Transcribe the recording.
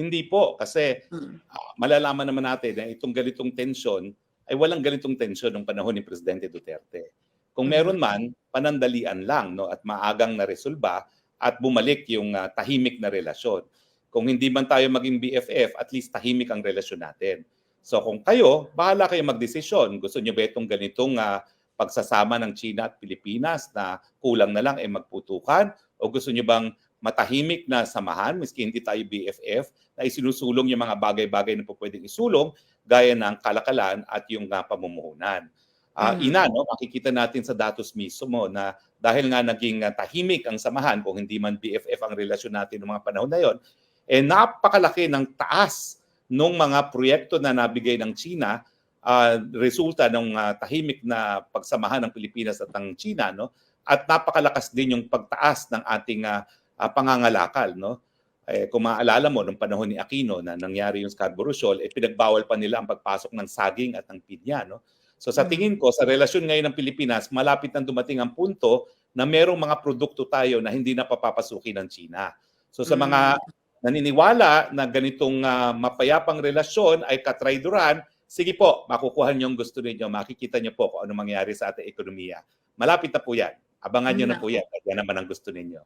Hindi po kasi ah, malalaman naman natin na itong ganitong tensyon ay walang ganitong tensyon nung panahon ni Presidente Duterte. Kung Mm. meron man, panandalian lang no at maagang naresolba at bumalik yung ah, tahimik na relasyon. Kung hindi man tayo maging BFF, at least tahimik ang relasyon natin. So kung kayo, bahala kayo magdesisyon. Gusto niyo ba itong ganitong ah, pagsasama ng China at Pilipinas na kulang na lang ay magputukan? O gusto niyo bang matahimik na samahan, miski hindi tayo BFF, na isinusulong yung mga bagay-bagay na po pwedeng isulong, gaya ng kalakalan at yung uh, pamumuhunan. Uh, Mm. Ina, no, makikita natin sa datos mismo na dahil nga naging uh, tahimik ang samahan, kung hindi man BFF ang relasyon natin ng mga panahon na yon, eh napakalaki ng taas ng mga proyekto na nabigay ng China uh, resulta ng uh, tahimik na pagsamahan ng Pilipinas at ng China no at napakalakas din yung pagtaas ng ating uh, uh, pangangalakal no eh, kung maaalala mo nung panahon ni Aquino na nangyari yung Scarborough Shoal eh pinagbawal pa nila ang pagpasok ng saging at ng pinya no so sa Mm. tingin ko sa relasyon ngayon ng Pilipinas malapit nang dumating ang punto na merong mga produkto tayo na hindi na papapasukin ng China so sa mga naniniwala na ganitong ah, mapayapang relasyon ay katrayduran, sige po, makukuha niyo ang gusto ninyo, makikita niyo po kung ano mangyari sa ating ekonomiya. Malapit na po yan. Abangan niyo na po yan. Yan naman ang gusto ninyo.